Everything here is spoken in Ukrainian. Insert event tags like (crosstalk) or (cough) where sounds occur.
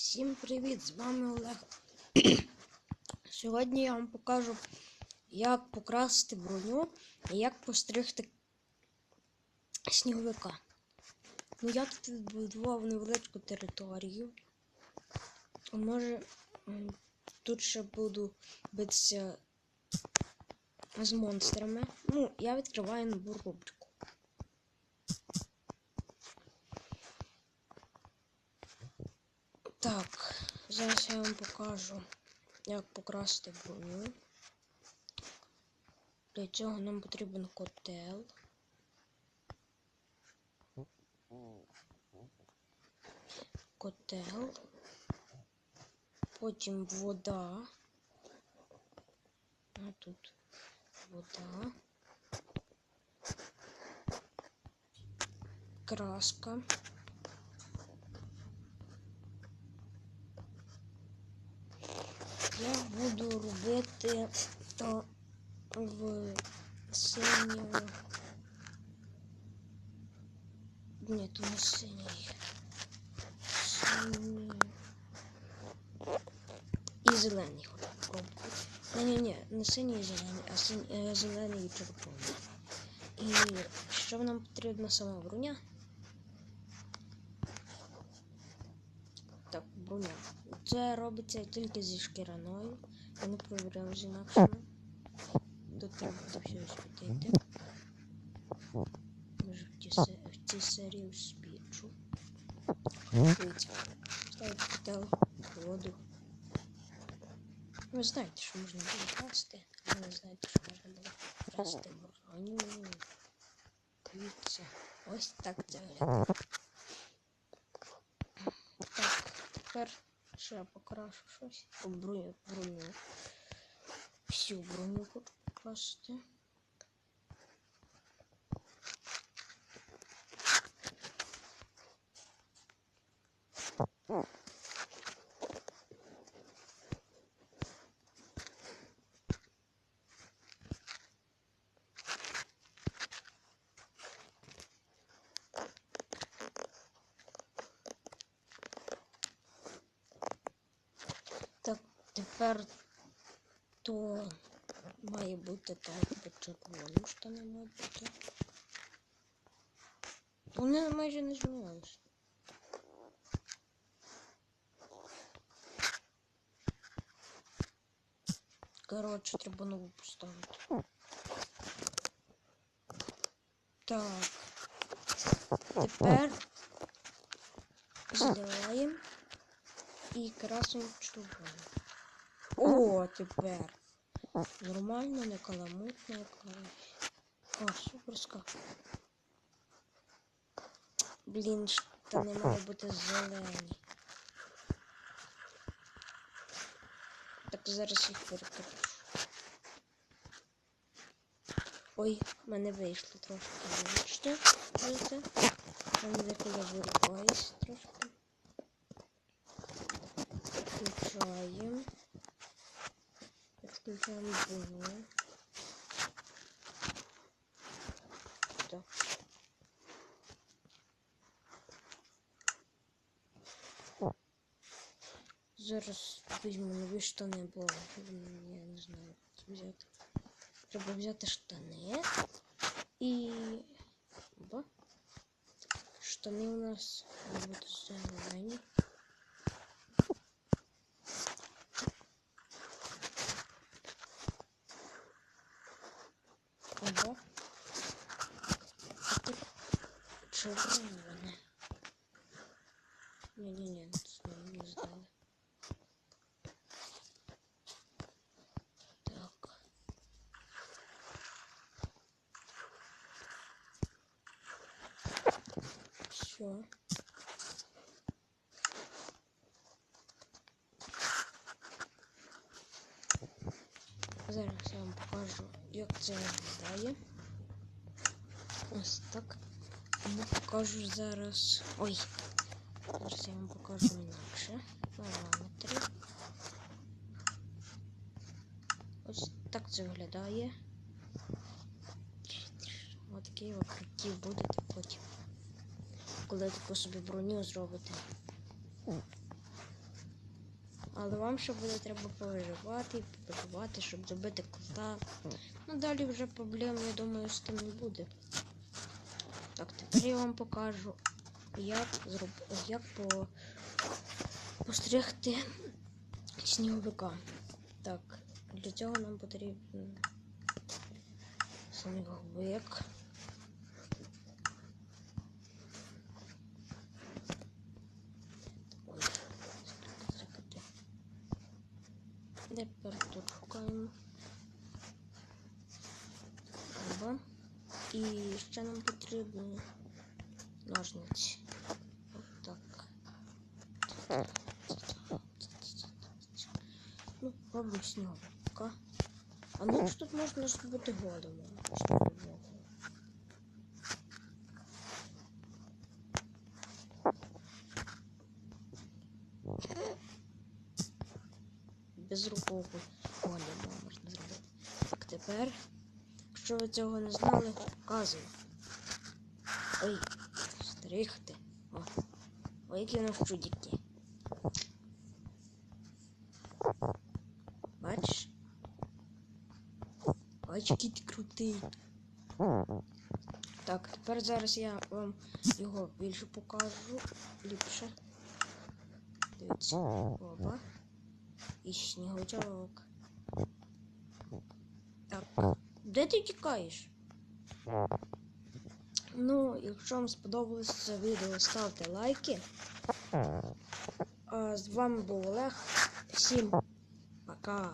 Всім привіт! З вами Олег. (clears throat) Сьогодні я вам покажу, як покрасити броню і як постригти сніговика. Ну, я тут відбудував невеличку територію. Може, тут ще буду битися з монстрами. Ну, я відкриваю нову рубрику. Так, зараз я вам покажу, як покрасити броню. Для цього нам потрібен котел. Котел. Потім вода. А тут вода. Краска. Я буду робити то в синьому. Ні, то не синій. Синій. І зелений хочу. Ні, ні, ні, не синій і зелений, а синь, е, зелений і червоний. І що нам потрібна сама броня? Так, броня. Це робиться тільки зі шкіряною. Я не провіряв з інакшими. Тут треба все освітити. Може в цій серії. Дивіться. Ставити котел, воду. Ви знаєте, що можна було красти, а ви знаєте, що можна було красти броню. Дивіться. Ось так це виглядає. Так, тепер ще покрашу щось. Броню, броню. Всю броню хочу покрасити. Так, тепер то має бути так, по червоним штани мають бути. Вони майже не змінилися. Коротше, треба нову поставити. Так. Тепер зливаємо і красимо червоним. О, тепер. Нормально, не каламутно. О, суперська. Блін, штани мають бути зелені. Так зараз їх перекришу. Ой, в мене вийшло трошки. Вибачте, Так. Зараз візьму нові штани, бо м, я не знаю, як це взяти. Треба взяти штани і. Бо. Штани у нас будуть зелені. Червоне. Не-не-не, не, не знаю. Так. Все. Зараз я вам покажу, як це виглядає. Ось так. Я покажу зараз. Ой. Зараз я вам покажу інакше. Параметри. Ось так це виглядає. Ось такі окруті будете потім. Коли таку собі броню зробите. але вам ще буде треба повиживати і побудувати, щоб добити кота. Ну далі вже проблем, я думаю, з тим не буде. Так, тепер я вам покажу, як зроб... як по... постригти сніговика. Так, для цього нам потрібен сніговик. Тепер тут шукаємо. Оба. І ще нам потрібні ножниці. Отак. Ну, робимо сніговика. А ну ж тут можна ж бути голим. снігового. Безрукого голема можна зробити. Так, тепер, якщо ви цього не знали, вказую. Ой, стригти. О, ой, які нас чудики. Бачиш? Бач, який ти крутий. Так, тепер зараз я вам його більше покажу. Ліпше. Дивіться. Опа. І сніговичок. Так. Де ти тікаєш? Ну, якщо вам сподобалося це відео, ставте лайки. А з вами був Олег. Всім пока.